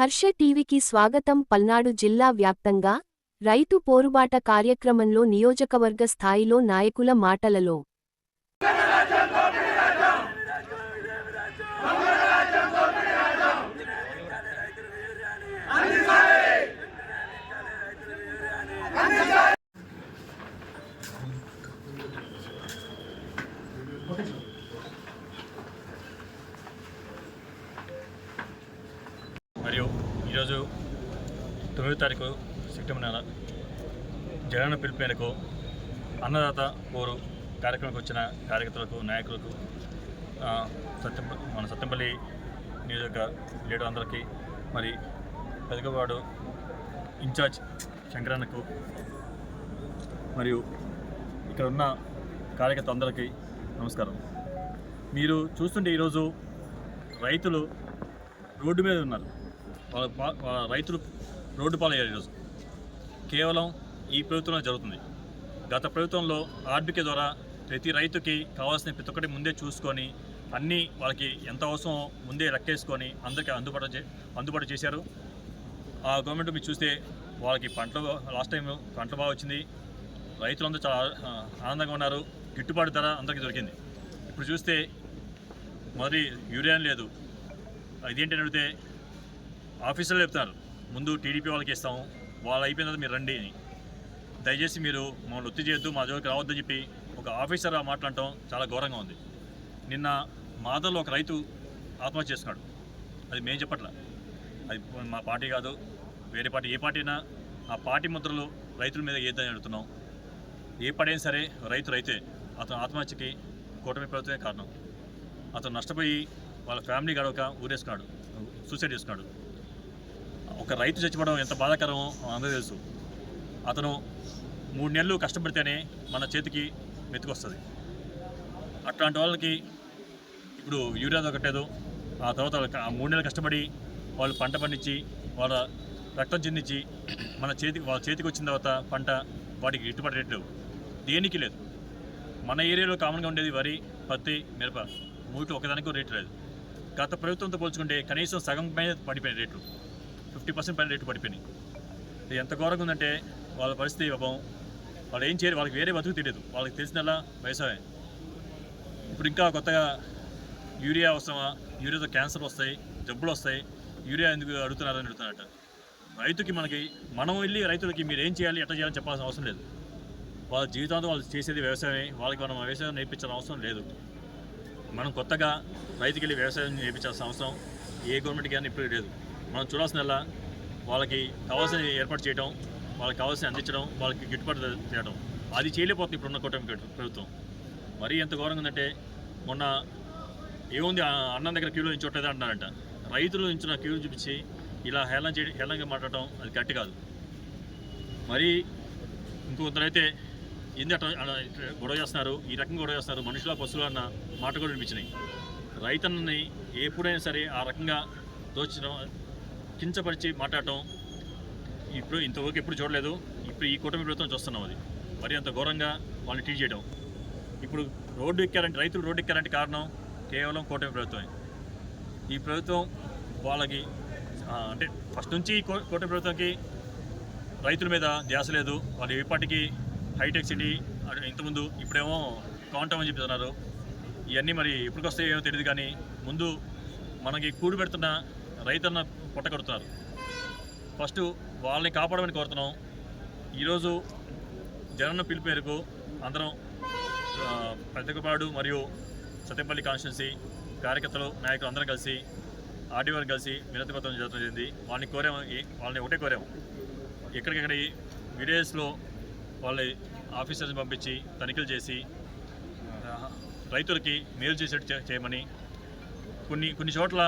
హర్ష టీవీకి స్వాగతం పల్నాడు జిల్లా వ్యాప్తంగా రైతు పోరుబాట కార్యక్రమంలో నియోజకవర్గ స్థాయిలో నాయకుల మాటలలో ఈరోజు తొమ్మిదో తారీఖు సెప్టెంబర్ నెల జగన్ పిలుపు మేరకు అన్నదాత కోరు కార్యక్రమానికి వచ్చిన కార్యకర్తలకు నాయకులకు సత్యం మన సత్యంపల్లి నియోజక లీడర్ అందరికీ మరి పెదగవాడు ఇన్ఛార్జ్ శంకరన్నకు మరియు ఇక్కడ ఉన్న కార్యకర్త అందరికీ నమస్కారం. మీరు చూస్తుంటే ఈరోజు రైతులు రోడ్డు మీద ఉన్నారు. రైతులు రోడ్డు పాలయ్యారు ఈరోజు. కేవలం ఈ ప్రభుత్వంలో జరుగుతుంది. గత ప్రభుత్వంలో ఆర్బికే ద్వారా ప్రతి రైతుకి కావాల్సిన ప్రతి ఒక్కటి ముందే చూసుకొని అన్నీ వాళ్ళకి ఎంత అవసరం ముందే లెక్కేసుకొని అందరికీ అందుబాటు చే అందుబాటు చేశారు. ఆ గవర్నమెంట్ మీరు చూస్తే వాళ్ళకి పంటలు లాస్ట్ టైం పంటలు బాగా వచ్చింది. రైతులందరూ చాలా ఆనందంగా ఉన్నారు. గిట్టుబాటు ధర అందరికీ దొరికింది. ఇప్పుడు చూస్తే మరి యూరియా లేదు. ఇదేంటని అడిగితే ఆఫీసర్లు చెప్తున్నారు. ముందు టీడీపీ వాళ్ళకి ఇస్తాము. వాళ్ళు అయిపోయిన తర్వాత మీరు రండి అని. దయచేసి మీరు మమ్మల్ని ఒత్తి చేయొద్దు. మా జోలికి రావద్దని చెప్పి ఒక ఆఫీసర్ ఆ మాట్లాడటం చాలా ఘోరంగా ఉంది. నిన్న మాదల్లో ఒక రైతు ఆత్మహత్య చేసుకున్నాడు. అది మేము చెప్పట్లా. అది మా పార్టీ కాదు. వేరే పార్టీ ఏ పార్టీ అయినా ఆ పార్టీ ముద్రలు రైతుల మీద ఏదని అడుగుతున్నాం. ఏ పార్టీ అయినా సరే రైతు రైతే. అతను ఆత్మహత్యకి కూటమి ప్రభుత్వమే కారణం. అతను నష్టపోయి వాళ్ళ ఫ్యామిలీ గడవక ఊరేసుకున్నాడు. సూసైడ్ చేసుకున్నాడు. ఒక రైతు చచ్చిపోవడం ఎంత బాధాకరమో అందరూ తెలుసు. అతను మూడు నెలలు కష్టపడితేనే మన చేతికి మెతుకొస్తుంది. అట్లాంటి వాళ్ళకి ఇప్పుడు యూరియా దొరకట్లేదు. ఆ తర్వాత ఆ మూడు నెలలు కష్టపడి వాళ్ళు పంట పండించి వాళ్ళ రక్తం చెందించి మన చేతికి వాళ్ళ చేతికి వచ్చిన తర్వాత పంట వాటికి గిట్టుబాటు రేట్లు లేవు. దేనికి లేదు. మన ఏరియాలో కామన్గా ఉండేది వరి పత్తి మిరప. మూడు ఒకదానికి రేటు లేదు. గత ప్రభుత్వంతో పోల్చుకుంటే కనీసం సగం పైన పడిపోయిన రేట్లు. ఫిఫ్టీ పర్సెంట్ పైన రేట్లు పడిపోయినాయి. ఎంత ఘోరంగా ఉందంటే వాళ్ళ పరిస్థితి పాపం వాళ్ళు ఏం చేయరు వాళ్ళకి వేరే బతుకు తెలియదు. వాళ్ళకి తెలిసినలా వ్యవసాయం. ఇప్పుడు ఇంకా కొత్తగా యూరియా అవసరమా యూరియాతో క్యాన్సర్ వస్తాయి జబ్బులు వస్తాయి. యూరియా ఎందుకు అడుగుతున్నారని అడుగుతున్నారట. రైతుకి మనకి మనం వెళ్ళి రైతులకి మీరు ఏం చేయాలి ఎట్లా చేయాలని చెప్పాల్సిన అవసరం లేదు. వాళ్ళ జీవితాంతం వాళ్ళు చేసేది వ్యవసాయమే. వాళ్ళకి మనం వ్యవసాయం నేర్పించాల్సిన అవసరం లేదు. మనం కొత్తగా రైతుకి వెళ్ళి వ్యవసాయం నేర్పించాల్సిన అవసరం ఏ గవర్నమెంట్కి కానీ ఇప్పుడు లేదు. మనం చూడాల్సిన వాళ్ళకి కావాల్సిన ఏర్పాటు చేయడం వాళ్ళకి కావాల్సిన అందించడం వాళ్ళకి గిట్టుబాటు చేయడం అది చేయలేకపోతుంది ఇప్పుడున్న కూటమి ప్రభుత్వం. మరీ ఎంత ఘోరంగా ఉందంటే మొన్న ఏముంది ఆ అన్నం దగ్గర క్యూలో నించోట్లేదు అంటున్నారంట. రైతులు నించిన క్యూ చూపించి ఇలా హేళన చేయడం హేళనగా మాట్లాడటం అది కరెక్ట్ కాదు. మరి ఇంకొందరైతే ఏంది అట్లా గొడవ చేస్తున్నారు ఈ రకంగా గొడవ చేస్తున్నారు మనుషుల పశువులు అన్న మాట కూడా వినిపించినాయి. రైతన్నని ఎప్పుడైనా సరే ఆ రకంగా దోచడం కించపరిచి మాట్లాడటం. ఇప్పుడు ఇంతవరకు ఎప్పుడు చూడలేదు. ఇప్పుడు ఈ కూటమి ప్రభుత్వం చూస్తున్నాం అది. మరి అంత ఘోరంగా వాళ్ళని ట్రీట్ చేయడం ఇప్పుడు రోడ్డు ఎక్కారంటే రైతులు రోడ్డు ఎక్కారంటే కారణం కేవలం కూటమి ప్రభుత్వమే. ఈ ప్రభుత్వం వాళ్ళకి అంటే ఫస్ట్ నుంచి ఈ కూటమి ప్రభుత్వంకి రైతుల మీద ధ్యాస లేదు. వాళ్ళు ఇప్పటికీ హైటెక్ సిటీ అంటే ఇంతకుముందు ఇప్పుడేమో కౌంటాం అని చెప్తున్నారు ఇవన్నీ మరి ఎప్పటికి ఏమో తెలియదు కానీ ముందు మనకి కూడు పెడుతున్న రైతన్న పుట్టగడుతున్నారు ఫస్ట్ వాళ్ళని కాపాడమని కోరుతున్నాం. ఈరోజు జగన్ పిలుపు మేరకు అందరం పెద్దకపాడు మరియు సత్యంపల్లి కాన్స్టిట్యున్సీ కార్యకర్తలు నాయకులు అందరం కలిసి ఆర్డీఓని కలిసి వినతి పత్రం జరుగుతుంది జరిగింది వాళ్ళని కోరాము వాళ్ళని ఒకటే కోరాము. ఎక్కడికక్కడ ఈ విలేజ్లో వాళ్ళ ఆఫీసర్ని పంపించి తనిఖీలు చేసి రైతులకి మేలు చేసేట్టు చేయమని కొన్ని కొన్ని చోట్ల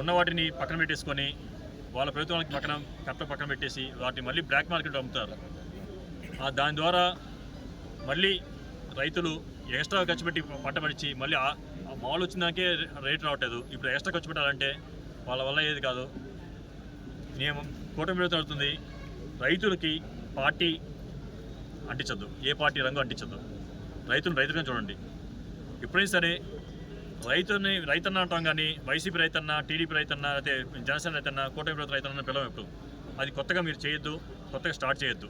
ఉన్న వాటిని పక్కన పెట్టేసుకొని వాళ్ళ ప్రభుత్వానికి పక్కన కట్ట పక్కన పెట్టేసి వాటిని మళ్ళీ బ్లాక్ మార్కెట్ అమ్ముతారు. దాని ద్వారా మళ్ళీ రైతులు ఎక్స్ట్రా ఖర్చు పెట్టి పంట పడిచి మళ్ళీ మామూలు వచ్చిందాకే రేట్ రావట్లేదు. ఇప్పుడు ఎక్స్ట్రా ఖర్చు పెట్టాలంటే వాళ్ళ వల్ల ఏది కాదు. నియమం కూటమి ప్రభుత్వం అవుతుంది రైతులకి పార్టీ అంటించద్దు. ఏ పార్టీ రంగు అంటించద్దు. రైతులు రైతులుగా చూడండి. ఎప్పుడైనా సరే రైతుని రైతన్న అంటాం కానీ వైసీపీ రైతన్న టీడీపీ రైతన్న అయితే జనసేన రైతన్న కూటమి ప్రభుత్వ రైతన్న పిలవం ఎప్పుడు? అది కొత్తగా మీరు చేయొద్దు కొత్తగా స్టార్ట్ చేయొద్దు.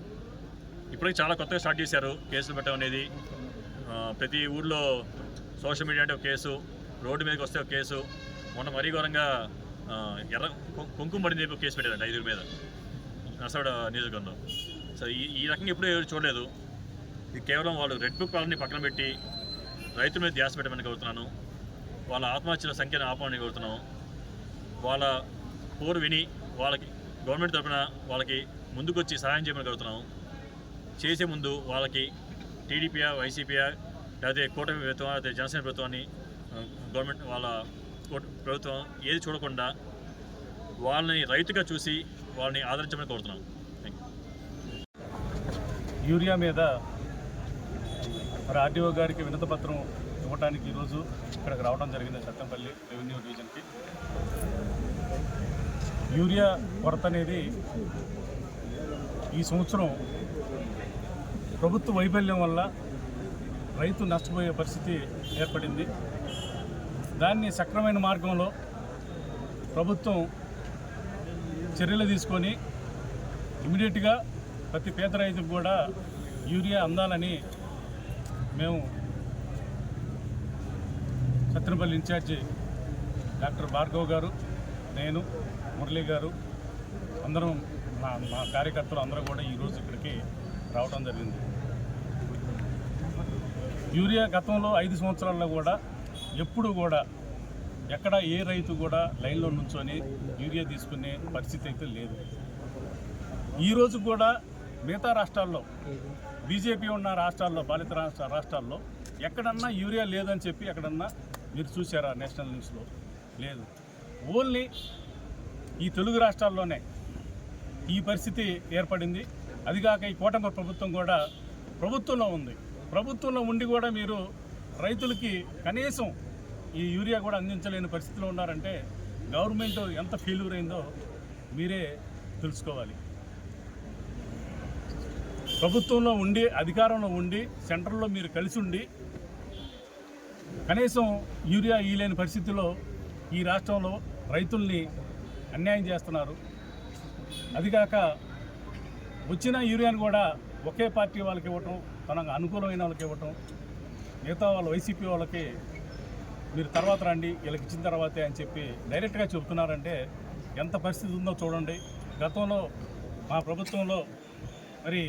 ఇప్పటికి చాలా కొత్తగా స్టార్ట్ చేశారు కేసులు పెట్టడం అనేది. ప్రతి ఊర్లో సోషల్ మీడియా అంటే ఒక కేసు రోడ్డు మీదకి వస్తే ఒక కేసు. మొన్న మరీ ఘోరంగా ఎర్ర కుంకుమ పడింది చెప్పి కేసు పెట్టారంట ఐదుగురు మీద. నర్సవాడ నియోజకవర్గంలో. సో ఈ ఈ రకంగా ఎప్పుడూ ఎవరు చూడలేదు. ఇది కేవలం వాళ్ళు రెడ్ బుక్ వాళ్ళని పక్కన పెట్టి రైతుల మీద ధ్యాస పెట్టమని కోరుతున్నాను. వాళ్ళ ఆత్మహత్యల సంఖ్యను ఆపమని కోరుతున్నాము. వాళ్ళ పోరు విని వాళ్ళకి గవర్నమెంట్ తరఫున వాళ్ళకి ముందుకొచ్చి సహాయం చేయమని కోరుతున్నాము. చేసే ముందు వాళ్ళకి టీడీపీయా వైసీపీయా లేకపోతే కూటమి ప్రభుత్వం లేకపోతే జనసేన ప్రభుత్వాన్ని గవర్నమెంట్ వాళ్ళ ప్రభుత్వం ఏది చూడకుండా వాళ్ళని రైతుగా చూసి వాళ్ళని ఆదరించమని కోరుతున్నాం యూరియా మీద మరి ఆర్డీఓ గారికి వినతపత్రం ఇవ్వడానికి ఈరోజు ఇక్కడికి రావడం జరిగింది చట్టంపల్లి రెవెన్యూ డివిజన్కి. యూరియా కొరత అనేది ఈ సంవత్సరం ప్రభుత్వ వైఫల్యం వల్ల రైతు నష్టపోయే పరిస్థితి ఏర్పడింది. దాన్ని సక్రమైన మార్గంలో ప్రభుత్వం చర్యలు తీసుకొని ఇమీడియట్గా ప్రతి పేద రైతుకు కూడా యూరియా అందాలని మేము సత్తెనపల్లి ఇన్ఛార్జి డాక్టర్ భార్గవ్ గారు నేను మురళీ గారు అందరం మా మా కార్యకర్తలు అందరూ కూడా ఈరోజు ఇక్కడికి రావడం జరిగింది. యూరియా గతంలో ఐదు సంవత్సరాల్లో కూడా ఎప్పుడు కూడా ఎక్కడ ఏ రైతు కూడా లైన్లో నుంచొని యూరియా తీసుకునే పరిస్థితి అయితే లేదు. ఈరోజు కూడా మిగతా రాష్ట్రాల్లో బీజేపీ ఉన్న రాష్ట్రాల్లో పాలిత రాష్ట్ర రాష్ట్రాల్లో ఎక్కడన్నా యూరియా లేదని చెప్పి ఎక్కడన్నా మీరు చూసారా నేషనల్ న్యూస్లో? లేదు. ఓన్లీ ఈ తెలుగు రాష్ట్రాల్లోనే ఈ పరిస్థితి ఏర్పడింది. అదిగాక ఈ కూటమి ప్రభుత్వం కూడా ప్రభుత్వంలో ఉంది. ప్రభుత్వంలో ఉండి కూడా మీరు రైతులకి కనీసం ఈ యూరియా కూడా అందించలేని పరిస్థితిలో ఉన్నారంటే గవర్నమెంట్ ఎంత ఫెయిల్యూర్ అయిందో మీరే తెలుసుకోవాలి. ప్రభుత్వంలో ఉండి అధికారంలో ఉండి సెంట్రల్లో మీరు కలిసి ఉండి కనీసం యూరియా ఇయలేని పరిస్థితిలో ఈ రాష్ట్రంలో రైతుల్ని అన్యాయం చేస్తున్నారు. అదిగాక వచ్చిన యూరియాని కూడా ఒకే పార్టీ వాళ్ళకి ఇవ్వటం తనకు అనుకూలమైన వాళ్ళకి ఇవ్వటం మిగతా వాళ్ళ వైసీపీ వాళ్ళకి మీరు తర్వాత రండి వీళ్ళకి ఇచ్చిన తర్వాతే అని చెప్పి డైరెక్ట్గా చెబుతున్నారంటే ఎంత పరిస్థితి ఉందో చూడండి. గతంలో మా ప్రభుత్వంలో మరి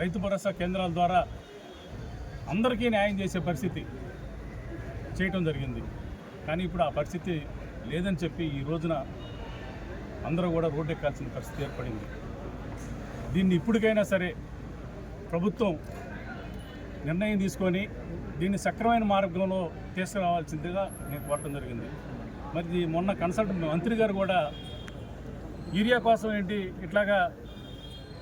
రైతు భరోసా కేంద్రాల ద్వారా అందరికీ న్యాయం చేసే పరిస్థితి. చేయటం జరిగింది. కానీ ఇప్పుడు ఆ పరిస్థితి లేదని చెప్పి ఈ రోజున అందరూ కూడా రోడ్డు ఎక్కాల్సిన పరిస్థితి ఏర్పడింది. దీన్ని ఇప్పటికైనా సరే ప్రభుత్వం నిర్ణయం తీసుకొని దీన్ని సక్రమైన మార్గంలో తీసుకురావాల్సిందిగా నేను కోరటం జరిగింది. మరి మొన్న కన్సల్ట్ మంత్రి గారు కూడా ఏరియా కోసం ఏంటి ఇట్లాగా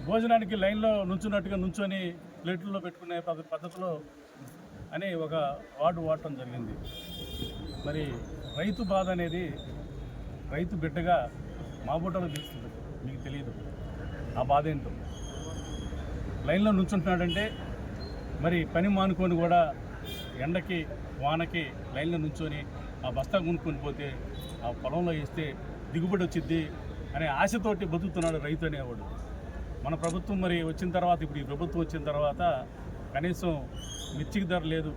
భోజనానికి లైన్లో నుంచున్నట్టుగా నుంచొని ప్లేట్లలో పెట్టుకునే పద్ధతిలో అని ఒక వార్డు వాడటం జరిగింది. మరి రైతు బాధ అనేది రైతు బిడ్డగా మా బుట్టలో తెలుస్తుంది మీకు తెలియదు ఆ బాధ ఏంటో. లైన్లో నుంచుంటున్నాడంటే మరి పని మానుకొని కూడా ఎండకి వానకి లైన్లో నుంచొని ఆ బస్తా కొనుక్కొని పోతే ఆ పొలంలో వేస్తే దిగుబడి వచ్చిద్ది అనే ఆశతోటి బతుకుతున్నాడు రైతు అనేవాడు. మన ప్రభుత్వం మరి వచ్చిన తర్వాత ఇప్పుడు ఈ ప్రభుత్వం వచ్చిన తర్వాత కనీసం మిర్చికి ధర లేదు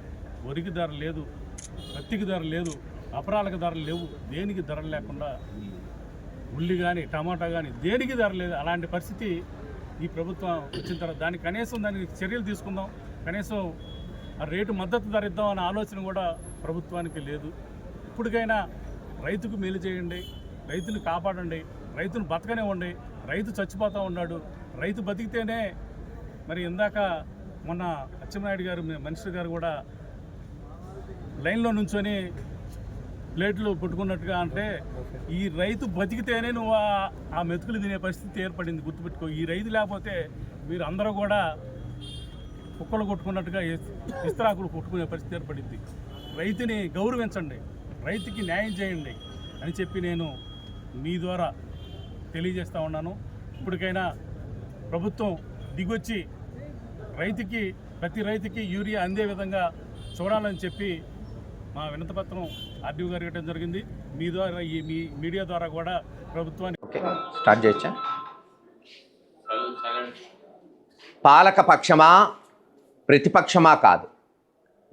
వరికి ధర లేదు పత్తికి ధర లేదు అపరాలకు ధరలు లేవు దేనికి ధరలు లేకుండా ఉల్లి కానీ టమాటా కానీ దేనికి ధర లేదు? అలాంటి పరిస్థితి ఈ ప్రభుత్వం వచ్చిన తర్వాత దానికి కనీసం దానికి చర్యలు తీసుకుందాం కనీసం ఆ రేటు మద్దతు ధర ఇద్దాం అనే ఆలోచన కూడా ప్రభుత్వానికి లేదు. ఇప్పటికైనా రైతుకు మేలు చేయండి రైతుని కాపాడండి రైతును బతకనివ్వండి రైతు చచ్చిపోతూ ఉన్నాడు రైతు బతికితేనే మరి ఇందాక మొన్న అచ్చెన్నాయుడు గారు మనిషి గారు కూడా లైన్లో నుంచొని ప్లేట్లు పుట్టుకున్నట్టుగా అంటే ఈ రైతు బతికితేనే నువ్వు ఆ- మెతుకులు తినే పరిస్థితి ఏర్పడింది గుర్తుపెట్టుకో. ఈ రైతు లేకపోతే మీరు అందరూ కూడా కుక్కలు కొట్టుకున్నట్టుగా ఇస్తరాకులు కొట్టుకునే పరిస్థితి ఏర్పడింది. రైతుని గౌరవించండి. రైతుకి న్యాయం చేయండి అని చెప్పి నేను మీ ద్వారా తెలియజేస్తూ ఉన్నాను. ఇప్పటికైనా ప్రభుత్వం దిగొచ్చి రైతుకి ప్రతి రైతుకి యూరియా అందే విధంగా చూడాలని చెప్పి మా వినతపత్రం ఆర్డీఓ గారికి ఇవ్వడం జరిగింది. మీ ద్వారా ఈ మీ మీడియా ద్వారా కూడా ప్రభుత్వానికి ఓకే స్టార్ట్ చేయొచ్చా? పాలక పక్షమా ప్రతిపక్షమా కాదు.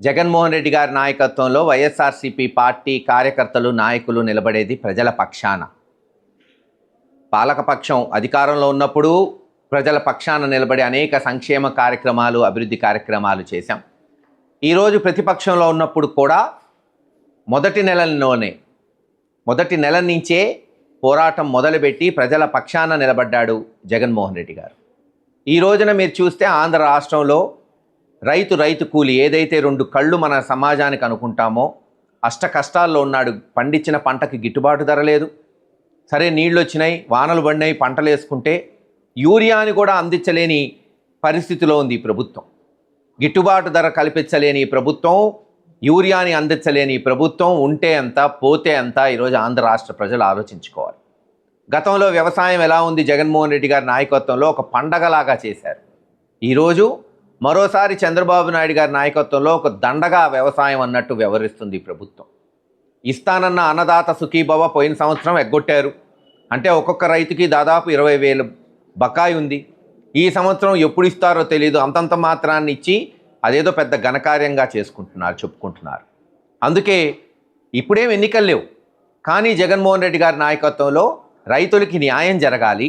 జగన్మోహన్ రెడ్డి గారి నాయకత్వంలో వైఎస్ఆర్సీపీ పార్టీ కార్యకర్తలు నాయకులు నిలబడేది ప్రజల పక్షాన. పాలకపక్షం అధికారంలో ఉన్నప్పుడు ప్రజల పక్షాన నిలబడి అనేక సంక్షేమ కార్యక్రమాలు అభివృద్ధి కార్యక్రమాలు చేశాం. ఈరోజు ప్రతిపక్షంలో ఉన్నప్పుడు కూడా మొదటి నెలలోనే మొదటి నెల నుంచే పోరాటం మొదలుపెట్టి ప్రజల పక్షాన నిలబడ్డాడు జగన్మోహన్ రెడ్డి గారు. ఈ రోజున మీరు చూస్తే ఆంధ్ర రాష్ట్రంలో రైతు రైతు కూలి ఏదైతే రెండు కళ్ళు మన సమాజానికి అనుకుంటామో అష్ట కష్టాల్లో ఉన్నాడు పండించిన పంటకి గిట్టుబాటు ధర లేదు. సరే నీళ్ళు వచ్చినాయి వానలు పడినాయి పంటలు వేసుకుంటే యూరియాని కూడా అందించలేని పరిస్థితిలో ఉంది ఈ ప్రభుత్వం. గిట్టుబాటు ధర కల్పించలేని ప్రభుత్వం యూరియాని అందించలేని ప్రభుత్వం ఉంటే ఎంత పోతే ఎంత ఈరోజు ఆంధ్ర రాష్ట్ర ప్రజలు ఆలోచించుకోవాలి. గతంలో వ్యవసాయం ఎలా ఉంది? జగన్మోహన్ రెడ్డి గారి నాయకత్వంలో ఒక పండగలాగా చేశారు. ఈరోజు మరోసారి చంద్రబాబు నాయుడు గారి నాయకత్వంలో ఒక దండగా వ్యవసాయం అన్నట్టు వ్యవహరిస్తుంది ప్రభుత్వం. ఇస్తానన్న అన్నదాత సుఖీభవ పోయిన సంవత్సరం ఎగ్గొట్టారు. అంటే ఒక్కొక్క రైతుకి దాదాపు ఇరవై వేలు బకాయి ఉంది. ఈ సంవత్సరం ఎప్పుడు ఇస్తారో తెలియదు అంతంత మాత్రాన్ని ఇచ్చి అదేదో పెద్ద ఘనకార్యంగా చేసుకుంటున్నారు చెప్పుకుంటున్నారు. అందుకే ఇప్పుడేం ఎన్నికలు లేవు. కానీ జగన్మోహన్ రెడ్డి గారి నాయకత్వంలో రైతులకి న్యాయం జరగాలి.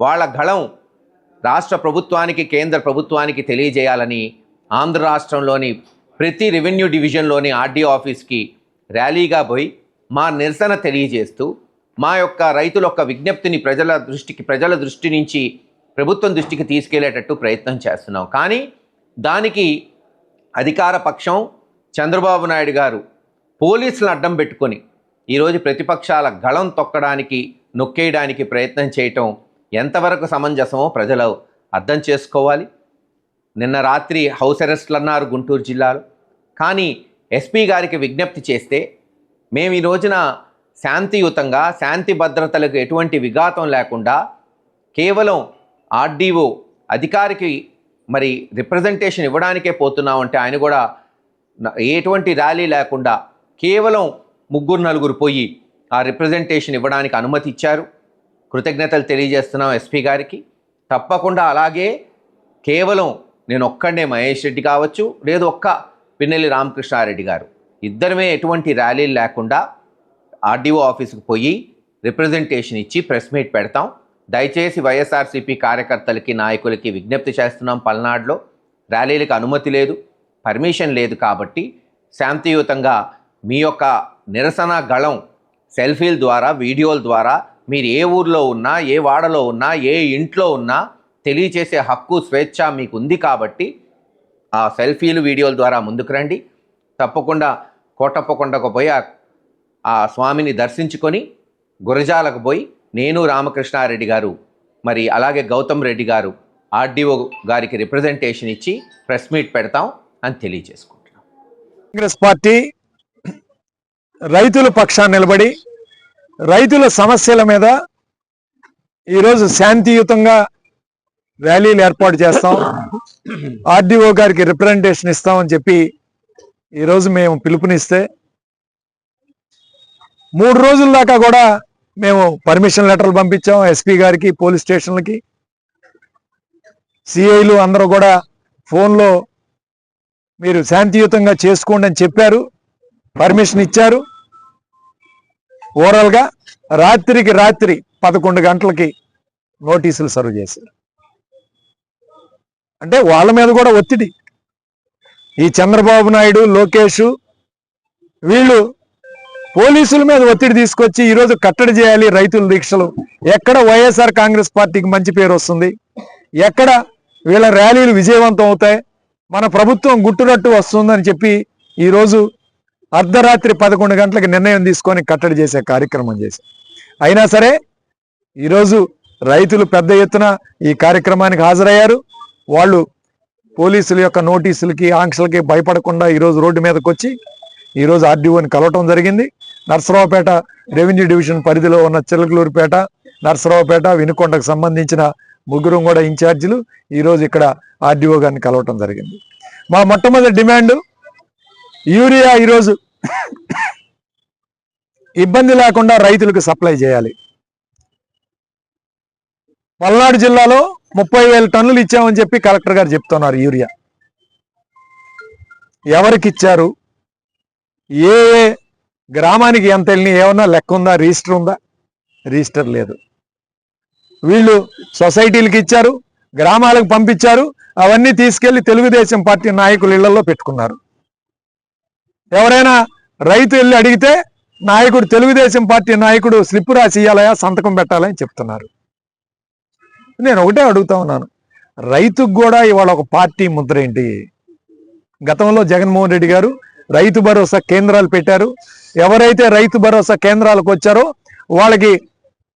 వాళ్ళ గళం రాష్ట్ర ప్రభుత్వానికి కేంద్ర ప్రభుత్వానికి తెలియజేయాలని ఆంధ్ర రాష్ట్రంలోని ప్రతి రెవెన్యూ డివిజన్లోని ఆర్డీఓ ఆఫీస్కి ర్యాలీగా పోయి మా నిరసన తెలియజేస్తూ మా యొక్క రైతుల యొక్క విజ్ఞప్తిని ప్రజల దృష్టికి ప్రజల దృష్టి నుంచి ప్రభుత్వం దృష్టికి తీసుకెళ్ళేటట్టు ప్రయత్నం చేస్తున్నాం. కానీ దానికి అధికార పక్షం చంద్రబాబు నాయుడు గారు పోలీసులను అడ్డం పెట్టుకొని ఈరోజు ప్రతిపక్షాల గళం తొక్కడానికి నొక్కేయడానికి ప్రయత్నం చేయటం ఎంతవరకు సమంజసమో ప్రజలు అర్థం చేసుకోవాలి. నిన్న రాత్రి హౌస్ అరెస్ట్లు అన్నారు గుంటూరు జిల్లాలో. కానీ ఎస్పీ గారికి విజ్ఞప్తి చేస్తే మేము ఈ రోజున శాంతియుతంగా శాంతి భద్రతలకు ఎటువంటి విఘాతం లేకుండా కేవలం ఆర్డీఓ అధికారికి మరి రిప్రజెంటేషన్ ఇవ్వడానికే పోతున్నామంటే ఆయన కూడా ఎటువంటి ర్యాలీ లేకుండా కేవలం ముగ్గురు నలుగురు పోయి ఆ రిప్రజెంటేషన్ ఇవ్వడానికి అనుమతి ఇచ్చారు. కృతజ్ఞతలు తెలియజేస్తున్నాం ఎస్పీ గారికి. తప్పకుండా అలాగే కేవలం నేను ఒక్కడే మహేష్ రెడ్డి కావచ్చు లేదు ఒక్క పిన్నెల్లి రామకృష్ణారెడ్డి గారు. ఇద్దరమే ఎటువంటి ర్యాలీలు లేకుండా ఆర్డీఓ ఆఫీస్కి పోయి రిప్రజెంటేషన్ ఇచ్చి ప్రెస్ మీట్ పెడతాం. దయచేసి వైఎస్ఆర్సీపీ కార్యకర్తలకి నాయకులకి విజ్ఞప్తి చేస్తున్నాం పల్నాడులో. ర్యాలీలకు అనుమతి లేదు పర్మిషన్ లేదు కాబట్టి శాంతియుతంగా మీ యొక్క నిరసన గళం సెల్ఫీల ద్వారా వీడియోల ద్వారా మీరు ఏ ఊర్లో ఉన్నా ఏ వాడలో ఉన్నా ఏ ఇంట్లో ఉన్నా తెలియచేసే హక్కు స్వేచ్ఛ మీకు ఉంది కాబట్టి ఆ సెల్ఫీలు వీడియోల ద్వారా ముందుకు రండి. తప్పకుండా కోటప్పకొండకు పోయి ఆ- ఆ స్వామిని దర్శించుకొని గురజాలకు పోయి నేను రామకృష్ణారెడ్డి గారు మరి అలాగే గౌతమ్ రెడ్డి గారు ఆర్డీఓ గారికి రిప్రజెంటేషన్ ఇచ్చి ప్రెస్ మీట్ పెడతాం అని తెలియజేసుకుంటున్నాం. కాంగ్రెస్ పార్టీ రైతుల పక్షాన్ని నిలబడి రైతుల సమస్యల మీద ఈరోజు శాంతియుతంగా ర్యాలీలు ఏర్పాటు చేస్తాం. ఆర్డీఓ గారికి రిప్రజెంటేషన్ ఇస్తామని చెప్పి ఈరోజు మేము పిలుపునిస్తే మూడు రోజుల దాకా కూడా మేము పర్మిషన్ లెటర్లు పంపించాం. ఎస్పీ గారికి పోలీస్ స్టేషన్లకి సిఐలు అందరూ కూడా ఫోన్లో మీరు శాంతియుతంగా చేసుకోండి అని చెప్పారు. పర్మిషన్ ఇచ్చారు. ఓవరాల్గా రాత్రికి రాత్రి పదకొండు గంటలకి నోటీసులు సర్వ్ చేశారు. అంటే వాళ్ళ మీద కూడా ఒత్తిడి. ఈ చంద్రబాబు నాయుడు లోకేష్ వీళ్ళు పోలీసుల మీద ఒత్తిడి తీసుకొచ్చి ఈరోజు కట్టడి చేయాలి రైతుల దీక్షలు. ఎక్కడ వైఎస్ఆర్ కాంగ్రెస్ పార్టీకి మంచి పేరు వస్తుంది? ఎక్కడ వీళ్ళ ర్యాలీలు విజయవంతం అవుతాయి? మన ప్రభుత్వం గుట్టునట్టు వస్తుందని చెప్పి ఈరోజు అర్ధరాత్రి పదకొండు గంటలకు నిర్ణయం తీసుకొని కట్టడి చేసే కార్యక్రమం చేశాం అయినా సరే ఈరోజు రైతులు పెద్ద ఎత్తున ఈ కార్యక్రమానికి హాజరయ్యారు. వాళ్ళు పోలీసుల యొక్క నోటీసులకి ఆంక్షలకి భయపడకుండా ఈరోజు రోడ్డు మీదకి వచ్చి ఈరోజు ఆర్డీఓని కలవటం జరిగింది. నర్సరావుపేట రెవెన్యూ డివిజన్ పరిధిలో ఉన్న చిలకలూరుపేట నర్సరావుపేట వినుకొండకు సంబంధించిన ముగ్గురు కూడా ఇన్ఛార్జీలు ఈరోజు ఇక్కడ ఆర్డీఓ గారిని కలవటం జరిగింది. మా మొట్టమొదటి డిమాండ్ యూరియా ఈరోజు ఇబ్బంది లేకుండా రైతులకు సప్లై చేయాలి. పల్నాడు జిల్లాలో ముప్పై వేల టన్నులు ఇచ్చామని చెప్పి కలెక్టర్ గారు చెప్తున్నారు యూరియా. ఎవరికి ఇచ్చారు? ఏ ఏ గ్రామానికి ఎంత వెళ్ళి ఏమన్నా లెక్క ఉందా? రిజిస్టర్ ఉందా? రిజిస్టర్ లేదు. వీళ్ళు సొసైటీలకు ఇచ్చారు గ్రామాలకు పంపించారు అవన్నీ తీసుకెళ్ళి తెలుగుదేశం పార్టీ నాయకులు ఇళ్ళలో పెట్టుకున్నారు. ఎవరైనా రైతు వెళ్ళి అడిగితే నాయకుడు తెలుగుదేశం పార్టీ నాయకుడు స్లిప్ రాసి ఇవ్వాలయా సంతకం పెట్టాలని చెప్తున్నారు. నేను ఒకటే అడుగుతా ఉన్నాను. రైతుకు కూడా ఇవాళ ఒక పార్టీ ముద్ర ఏంటి? గతంలో జగన్మోహన్ రెడ్డి గారు రైతు భరోసా కేంద్రాలు పెట్టారు. ఎవరైతే రైతు భరోసా కేంద్రాలకు వచ్చారో వాళ్ళకి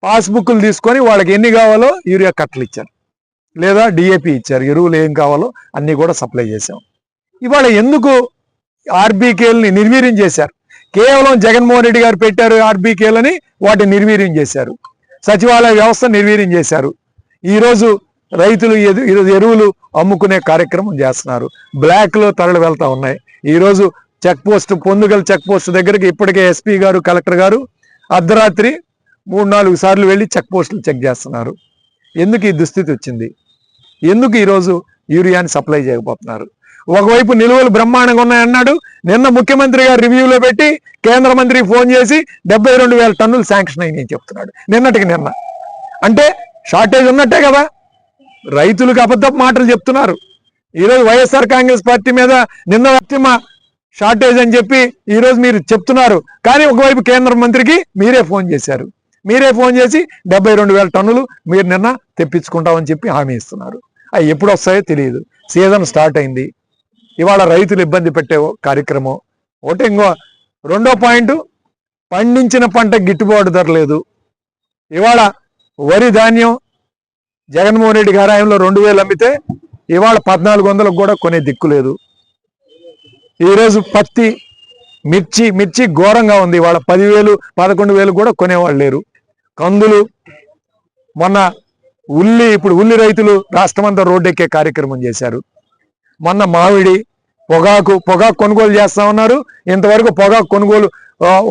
పాస్బుక్లు తీసుకొని వాళ్ళకి ఎన్ని కావాలో యూరియా కట్టలు ఇచ్చారు. లేదా డిఏపి ఇచ్చారు. ఎరువులు ఏం కావాలో అన్నీ కూడా సప్లై చేశాం. ఇవాళ ఎందుకు ఆర్బీకేల్ని నిర్వీర్యం చేశారు? కేవలం జగన్మోహన్ రెడ్డి గారు పెట్టారు ఆర్బీకేలని వాటిని నిర్వీర్యం చేశారు. సచివాలయ వ్యవస్థ నిర్వీర్యం చేశారు. ఈరోజు రైతులు ఈరోజు ఎరువులు అమ్ముకునే కార్యక్రమం చేస్తున్నారు. బ్లాక్లో తరలి వెళ్తా ఉన్నాయి. ఈరోజు check post Pondugala check post దగ్గరికి ఇప్పటికే ఎస్పీ గారు కలెక్టర్ గారు అర్ధరాత్రి మూడు నాలుగు సార్లు వెళ్ళి చెక్ పోస్టులు చెక్ చేస్తున్నారు. ఎందుకు ఈ దుస్థితి వచ్చింది? ఎందుకు ఈరోజు యూరియాని సప్లై చేయకపోతున్నారు ఒకవైపు నిలువలు బ్రహ్మాండంగా ఉన్నాయన్నాడు. నిన్న ముఖ్యమంత్రి గారు రివ్యూలో పెట్టి కేంద్ర మంత్రికి ఫోన్ చేసి డెబ్బై రెండు వేల టన్నులు శాంక్షన్ అయినాయని చెప్తున్నాడు. నిన్నటికి నిన్న. అంటే షార్టేజ్ ఉన్నట్టే కదా? రైతులకు అబద్ధపు మాటలు చెప్తున్నారు. ఈరోజు వైఎస్ఆర్ కాంగ్రెస్ పార్టీ మీద నిన్న షార్టేజ్ అని చెప్పి ఈరోజు మీరు చెప్తున్నారు. కానీ ఒకవైపు కేంద్ర మంత్రికి మీరే ఫోన్ చేశారు. మీరే ఫోన్ చేసి డెబ్బై రెండు వేల టన్నులు మీరు నిన్న తెప్పించుకుంటామని చెప్పి హామీ ఇస్తున్నారు. అవి ఎప్పుడు వస్తాయో తెలియదు. సీజన్ స్టార్ట్ అయింది. ఇవాళ రైతులు ఇబ్బంది పెట్టే కార్యక్రమం. ఒకటి ఇంకో రెండో పాయింట్ పండించిన పంట గిట్టుబాటు ధర లేదు. ఇవాళ వరి ధాన్యం జగన్మోహన్ రెడ్డి గారాయంలో రెండు వేలు అమ్మితే ఇవాళ పద్నాలుగు వందలకు కూడా కొనే దిక్కు లేదు. ఈరోజు పత్తి మిర్చి మిర్చి ఘోరంగా ఉంది. ఇవాళ పదివేలు పదకొండు వేలు కూడా కొనేవాళ్ళు లేరు. కందులు మొన్న ఉల్లి ఇప్పుడు ఉల్లి రైతులు రాష్ట్రమంతా రోడ్డెక్కే కార్యక్రమం చేశారు. మొన్న మామిడి పొగాకు పొగాకు కొనుగోలు చేస్తా ఉన్నారు. ఇంతవరకు పొగాకు కొనుగోలు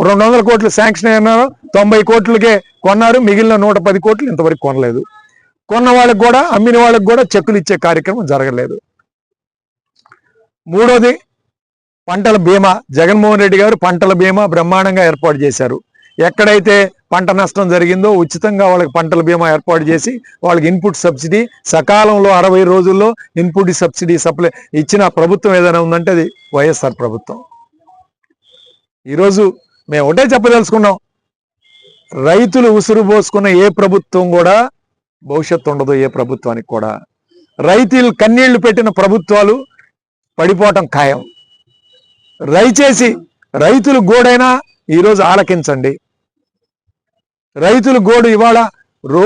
రెండు వందల కోట్లు శాంక్షన్ అయినారు. తొంభై కోట్లకే కొన్నారు. మిగిలిన నూట పది కోట్లు ఇంతవరకు కొనలేదు. కొన్న వాళ్ళకి కూడా అమ్మిన వాళ్ళకి కూడా చెక్కులు ఇచ్చే కార్యక్రమం జరగలేదు. మూడోది పంటల బీమా జగన్మోహన్ రెడ్డి గారు పంటల బీమా బ్రహ్మాండంగా ఏర్పాటు చేశారు. ఎక్కడైతే పంట నష్టం జరిగిందో ఉచితంగా వాళ్ళకి పంటల బీమా ఏర్పాటు చేసి వాళ్ళకి ఇన్పుట్ సబ్సిడీ సకాలంలో అరవై రోజుల్లో ఇన్పుట్ సబ్సిడీ సప్లై ఇచ్చిన ప్రభుత్వం ఏదైనా ఉందంటే అది వైఎస్ఆర్ ప్రభుత్వం. ఈరోజు మేము ఒకటే చెప్పదలుచుకున్నాం. రైతులు ఉసురు పోసుకున్న ఏ ప్రభుత్వం కూడా భవిష్యత్తు ఉండదు ఏ ప్రభుత్వానికి కూడా. రైతులు కన్నీళ్ళు పెట్టిన ప్రభుత్వాలు పడిపోవటం ఖాయం. దయచేసి రైతులు గోడైనా ఈరోజు ఆలకించండి. రైతుల గోడు ఇవాళ రో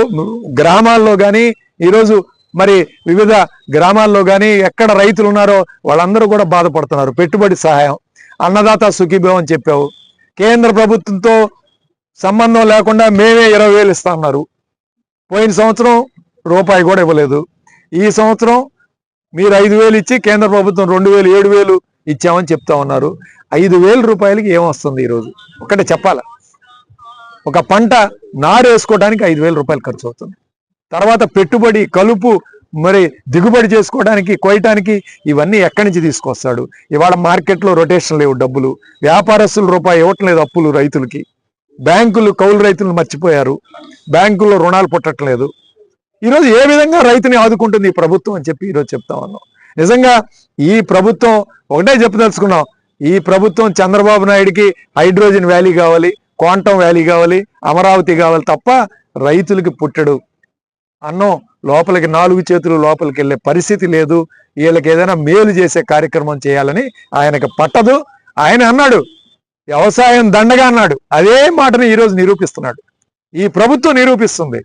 గ్రామాల్లో కానీ ఈరోజు మరి వివిధ గ్రామాల్లో కానీ ఎక్కడ రైతులు ఉన్నారో వాళ్ళందరూ కూడా బాధపడుతున్నారు. పెట్టుబడి సహాయం అన్నదాత సుఖీభవం అని చెప్పావు. కేంద్ర ప్రభుత్వంతో సంబంధం లేకుండా మేమే ఇరవై వేలు ఇస్తా అన్నారు. పోయిన సంవత్సరం రూపాయి కూడా ఇవ్వలేదు. ఈ సంవత్సరం మీరు ఐదు వేలు ఇచ్చి కేంద్ర ప్రభుత్వం రెండు వేలు ఏడు వేలు ఇచ్చామని చెప్తా ఉన్నారు. ఐదు వేల రూపాయలకి ఏమొస్తుంది ఈరోజు? ఒకటే చెప్పాల. ఒక పంట నారు వేసుకోవడానికి ఐదు వేల రూపాయలు ఖర్చు అవుతుంది. తర్వాత పెట్టుబడి కలుపు మరి దిగుబడి చేసుకోవడానికి కోయటానికి ఇవన్నీ ఎక్కడి నుంచి తీసుకొస్తాడు? ఇవాళ మార్కెట్లో రొటేషన్ లేవు డబ్బులు. వ్యాపారస్తులు రూపాయి ఇవ్వటం లేదు అప్పులు రైతులకి. బ్యాంకులు కౌలు రైతులను మర్చిపోయారు. బ్యాంకుల్లో రుణాలు పుట్టట్లేదు. ఈరోజు ఏ విధంగా రైతుని ఆదుకుంటుంది ఈ ప్రభుత్వం అని చెప్పి ఈరోజు చెప్తా ఉన్నాం. నిజంగా ఈ ప్రభుత్వం ఒకటే చెప్పదలుచుకున్నాం. ఈ ప్రభుత్వం చంద్రబాబు నాయుడికి హైడ్రోజన్ వ్యాలీ కావాలి క్వాంటం వ్యాలీ కావాలి అమరావతి కావాలి తప్ప రైతులకి పుట్టడు. అన్నం లోపలికి నాలుగు చేతులు లోపలికి వెళ్ళే పరిస్థితి లేదు. వీళ్ళకి ఏదైనా మేలు చేసే కార్యక్రమం చేయాలని ఆయనకు పట్టదు. ఆయన అన్నాడు వ్యవసాయం దండగా అన్నాడు. అదే మాటను ఈరోజు నిరూపిస్తున్నాడు. ఈ ప్రభుత్వం నిరూపిస్తుంది.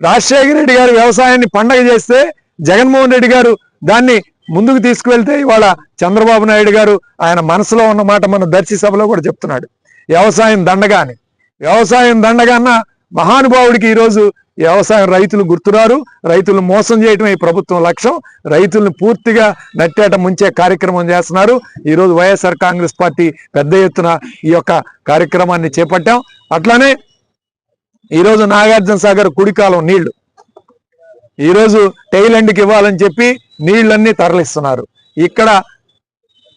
రాజశేఖర రెడ్డి గారు వ్యవసాయాన్ని పండగ చేస్తే జగన్మోహన్ రెడ్డి గారు దాన్ని ముందుకు తీసుకువెళ్తే ఇవాళ చంద్రబాబు నాయుడు గారు ఆయన మనసులో ఉన్న మాట మన దర్శి సభలో కూడా చెప్తున్నాడు. వ్యవసాయం దండగా అని. వ్యవసాయం దండగా మహానుభావుడికి ఈరోజు వ్యవసాయం రైతులు గుర్తురారు. రైతులు మోసం చేయటమే ఈ ప్రభుత్వం లక్ష్యం. రైతులను పూర్తిగా నట్టేట ముంచే కార్యక్రమం చేస్తున్నారు. ఈరోజు వైఎస్ఆర్ కాంగ్రెస్ పార్టీ పెద్ద ఎత్తున ఈ యొక్క కార్యక్రమాన్ని చేపట్టాం. అట్లానే ఈరోజు నాగార్జున సాగర్ కుడికాలం నీళ్ళు. ఈరోజు టైలెండ్కి ఇవ్వాలని చెప్పి నీళ్ళన్నీ తరలిస్తున్నారు. ఇక్కడ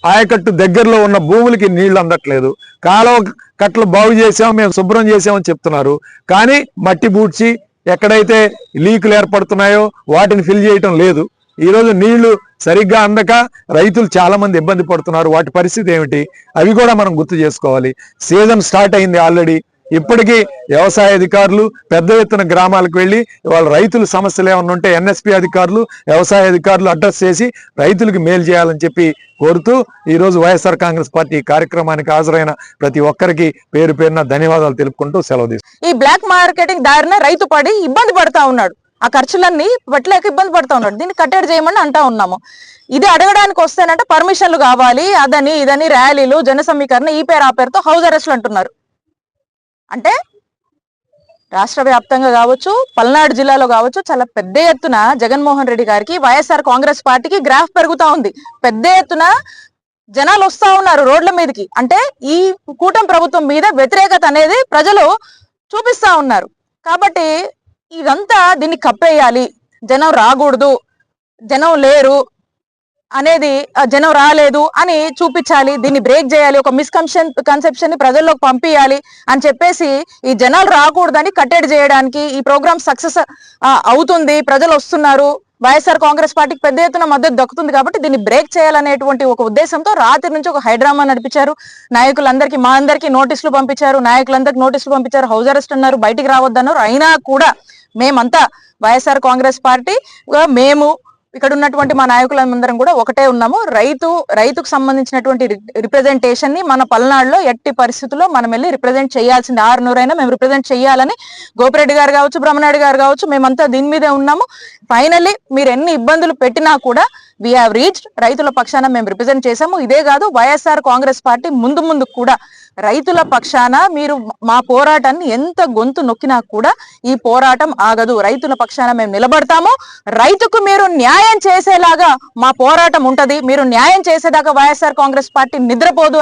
ఆయకట్టు దగ్గరలో ఉన్న భూములకి నీళ్ళు అందట్లేదు. కాలువ కట్టలు బాగు చేసాం మేము శుభ్రం చేసామని చెప్తున్నారు. కానీ మట్టి బూడ్చి ఎక్కడైతే లీకులు ఏర్పడుతున్నాయో వాటిని ఫిల్ చేయటం లేదు. ఈరోజు నీళ్ళు సరిగ్గా అందక రైతులు చాలా మంది ఇబ్బంది పడుతున్నారు. వాటి పరిస్థితి ఏమిటి? అవి కూడా మనం గుర్తు చేసుకోవాలి. సీజన్ స్టార్ట్ అయింది ఆల్రెడీ. ఇప్పటికీ వ్యవసాయ అధికారులు పెద్ద ఎత్తున గ్రామాలకు వెళ్ళి వాళ్ళ రైతుల సమస్యలు ఏమన్నా ఉంటే ఎన్ఎస్పి అధికారులు వ్యవసాయ అధికారులు అడ్రస్ చేసి రైతులకు మేలు చేయాలని చెప్పి కోరుతూ ఈ రోజు వైఎస్ఆర్ కాంగ్రెస్ పార్టీ కార్యక్రమానికి హాజరైన ప్రతి ఒక్కరికి పేరు పేరున ధన్యవాదాలు తెలుపుకుంటూ సెలవు తీసుకుంటున్నాను. ఈ బ్లాక్ మార్కెటింగ్ దారిన రైతు పడి ఇబ్బంది పడతా ఉన్నాడు. ఆ ఖర్చులన్నీ పెట్టలేక ఇబ్బంది పడతా ఉన్నాడు. దీన్ని కట్టడి చేయమని అంటా ఉన్నాము. ఇది అడగడానికి వస్తేనంటే పర్మిషన్లు కావాలి అదని ఇదని ర్యాలీలు జన సమీకరణ ఈ పేరు ఆ పేరుతో హౌస్ అరెస్ట్లు అంటున్నారు. అంటే రాష్ట్ర వ్యాప్తంగా కావచ్చు పల్నాడు జిల్లాలో కావచ్చు చాలా పెద్ద ఎత్తున జగన్మోహన్ రెడ్డి గారికి వైఎస్ఆర్ కాంగ్రెస్ పార్టీకి గ్రాఫ్ పెరుగుతా ఉంది. పెద్ద ఎత్తున జనాలు వస్తా ఉన్నారు రోడ్ల మీదకి. అంటే ఈ కూటమి ప్రభుత్వం మీద వ్యతిరేకత అనేది ప్రజలు చూపిస్తా ఉన్నారు. కాబట్టి ఇదంతా దీన్ని కప్పేయాలి. జనం రాకూడదు. జనం లేరు. అనేది జనం రాలేదు అని చూపించాలి దీన్ని బ్రేక్ చేయాలి ఒక మిస్కన్షన్ కన్సెప్షన్ని ప్రజల్లోకి పంపించాలి అని చెప్పేసి ఈ జనాలు రాకూడదని కట్టడి చేయడానికి ఈ ప్రోగ్రామ్ సక్సెస్ అవుతుంది ప్రజలు వస్తున్నారు. వైఎస్ఆర్ కాంగ్రెస్ పార్టీకి పెద్ద ఎత్తున మద్దతు దక్కుతుంది కాబట్టి దీన్ని బ్రేక్ చేయాలనేటువంటి ఒక ఉద్దేశంతో రాత్రి నుంచి ఒక హైడ్రామా నడిపించారు. నాయకులందరికీ మా అందరికీ నోటీసులు పంపించారు. నాయకులందరికీ నోటీసులు పంపించారు. హౌస్ అరెస్ట్ అన్నారు. బయటికి రావద్దన్నారు. అయినా కూడా మేమంతా వైఎస్ఆర్ కాంగ్రెస్ పార్టీ మేము ఇక్కడ ఉన్నటువంటి మా నాయకులందరం కూడా ఒకటే ఉన్నాము. రైతు రైతుకు సంబంధించినటువంటి రిప్రజెంటేషన్ని మన పల్నాడులో ఎట్టి పరిస్థితుల్లో మనం వెళ్ళి రిప్రజెంట్ చేయాల్సింది. ఆరునూరైనా మేము రిప్రజెంట్ చేయాలని గోపిరెడ్డి గారు కావచ్చు బ్రహ్మనాయుడు గారు కావచ్చు మేమంతా దీని మీదే ఉన్నాము. ఫైనల్లీ మీరు ఎన్ని ఇబ్బందులు పెట్టినా కూడా వీ హ్యావ్ రీచ్డ్ రైతుల పక్షాన మేము రిప్రజెంట్ చేశాము. ఇదే కాదు వైఎస్ఆర్ కాంగ్రెస్ పార్టీ ముందు ముందు కూడా రైతుల పక్షాన మీరు మా పోరాటాన్ని ఎంత గొంతు నొక్కినా కూడా ఈ పోరాటం ఆగదు. రైతుల పక్షాన మేము నిలబడతాము. రైతుకు మీరు న్యాయం చేసేలాగా మా పోరాటం ఉంటది. మీరు న్యాయం చేసేదాకా వైఎస్ఆర్ కాంగ్రెస్ పార్టీ నిద్రపోదు.